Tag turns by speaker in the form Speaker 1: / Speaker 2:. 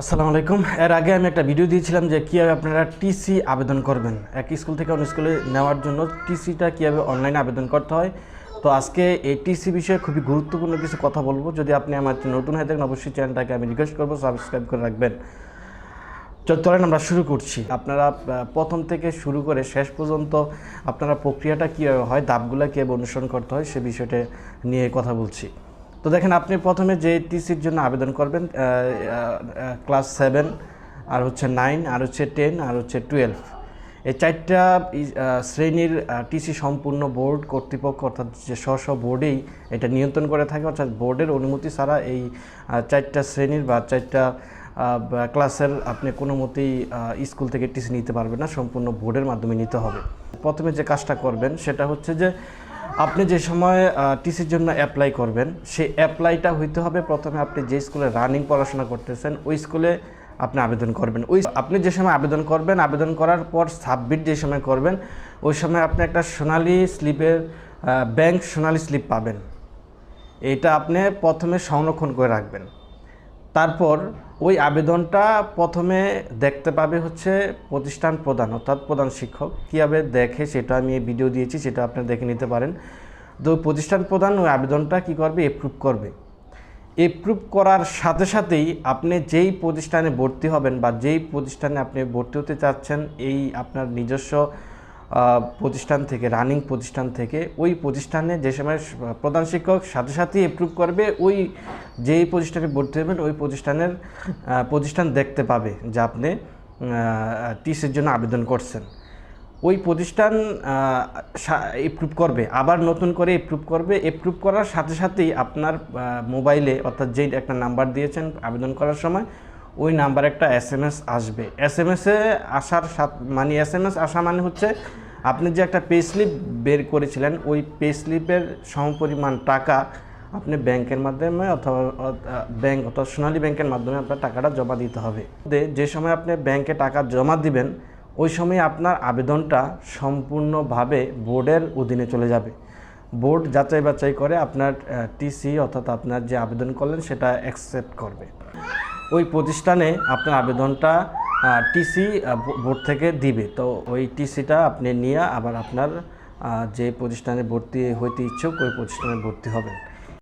Speaker 1: আসসালামু আলাইকুম। এর আগে আমি একটা ভিডিও দিয়েছিলাম যে কীভাবে আপনারা টিসি আবেদন করবেন। এক স্কুল থেকে অন্য স্কুলে নেওয়ার জন্য টিসিটা কীভাবে অনলাইনে আবেদন করতে হয়। তো আজকে এই টিসি বিষয়ে খুবই গুরুত্বপূর্ণ কিছু কথা বলব। যদি আপনি আমার নতুন হয়ে থাকেন, অবশ্যই চ্যানেলটাকে আমি রিকোয়েস্ট করব সাবস্ক্রাইব করে রাখবেন। চলেন আমরা শুরু করছি। আপনারা প্রথম থেকে শুরু করে শেষ পর্যন্ত আপনারা প্রক্রিয়াটা কীভাবে হয়, ধাপগুলো কীভাবে অনুসরণ করতে হয়, সে বিষয়টা নিয়ে কথা বলছি। তো দেখেন, আপনি প্রথমে যে টিসির জন্য আবেদন করবেন ক্লাস সেভেন, আর হচ্ছে নাইন, আর হচ্ছে টেন, আর হচ্ছে টুয়েলভ। এই চারটা শ্রেণির টিসি সম্পূর্ণ বোর্ড কর্তৃপক্ষ, অর্থাৎ যে স্ব স্ব বোর্ডেই এটা নিয়ন্ত্রণ করে থাকে, অর্থাৎ বোর্ডের অনুমতি ছাড়া এই চারটা শ্রেণির বা চারটা ক্লাসের আপনি কোনো মতেই স্কুল থেকে টিসি নিতে পারবেন না, সম্পূর্ণ বোর্ডের মাধ্যমে নিতে হবে। প্রথমে যে কাজটা করবেন, সেটা হচ্ছে যে আপনি যে সময় টিসির জন্য অ্যাপ্লাই করবেন, সেই অ্যাপ্লাইটা হইতে হবে প্রথমে আপনি যে স্কুলে রানিং পড়াশোনা করতেছেন, ওই স্কুলে আপনি আবেদন করবেন। ওই আপনি যে সময় আবেদন করবেন, আবেদন করার পর সাবমিট যে সময় করবেন, ওই সময় আপনি একটা সোনালি স্লিপের ব্যাংক সোনালি স্লিপ পাবেন। এটা আপনি প্রথমে সংরক্ষণ করে রাখবেন। তারপর ওই আবেদনটা প্রথমে দেখতে পাবে হচ্ছে প্রতিষ্ঠান প্রধান, অর্থাৎ প্রধান শিক্ষক। কীভাবে দেখে সেটা আমি এই ভিডিও দিয়েছি, সেটা আপনি দেখে নিতে পারেন। তো প্রতিষ্ঠান প্রধান ওই আবেদনটা কি করবে? এপ্রুভ করবে। এপ্রুভ করার সাথে সাথেই আপনি যেই প্রতিষ্ঠানে ভর্তি হবেন বা যেই প্রতিষ্ঠানে আপনি ভর্তি হতে চাচ্ছেন, এই আপনার নিজস্ব প্রতিষ্ঠান থেকে, রানিং প্রতিষ্ঠান থেকে, ওই প্রতিষ্ঠানে যে সময় প্রধান শিক্ষক সাথে সাথেই এপ্রুভ করবে, ওই যেই প্রতিষ্ঠানে ভর্তি হবেন, ওই প্রতিষ্ঠানের প্রতিষ্ঠান দেখতে পাবে যে আপনি টিসির জন্য আবেদন করছেন। ওই প্রতিষ্ঠান এপ্রুভ করবে, আবার নতুন করে এপ্রুভ করবে এপ্রুভ করার সাথে সাথেই আপনার মোবাইলে অর্থাৎ যেই একটা নাম্বার দিয়েছেন আবেদন করার সময় ওই নাম্বার একটা এস এম এস আসবে। এস এম এসে আসার সাথ মানে এস এম এস আসা মানে হচ্ছে আপনি যে একটা পে স্লিপ বের করেছিলেন, ওই পে স্লিপের সমপরিমাণ টাকা আপনি ব্যাংকের মাধ্যমে অথবা, ব্যাংক অথবা সোনালী ব্যাংকের মাধ্যমে আপনার টাকাটা জমা দিতে হবে। যে সময় আপনি ব্যাংকে টাকা জমা দিবেন, ওই সময় আপনার আবেদনটা সম্পূর্ণভাবে বোর্ডের অধীনে চলে যাবে। বোর্ড যাচাই বাছাই করে আপনার টিসি অর্থাৎ আপনার যে আবেদন করলেন সেটা অ্যাকসেপ্ট করবে। ওই প্রতিষ্ঠানে আপনার আবেদনটা টিসি বোর্ড থেকে দিবে। তো ওই টিসিটা আপনি নিয়ে আবার আপনার যে প্রতিষ্ঠানে ভর্তি হইতে ইচ্ছুক, ওই প্রতিষ্ঠানে ভর্তি হবেন।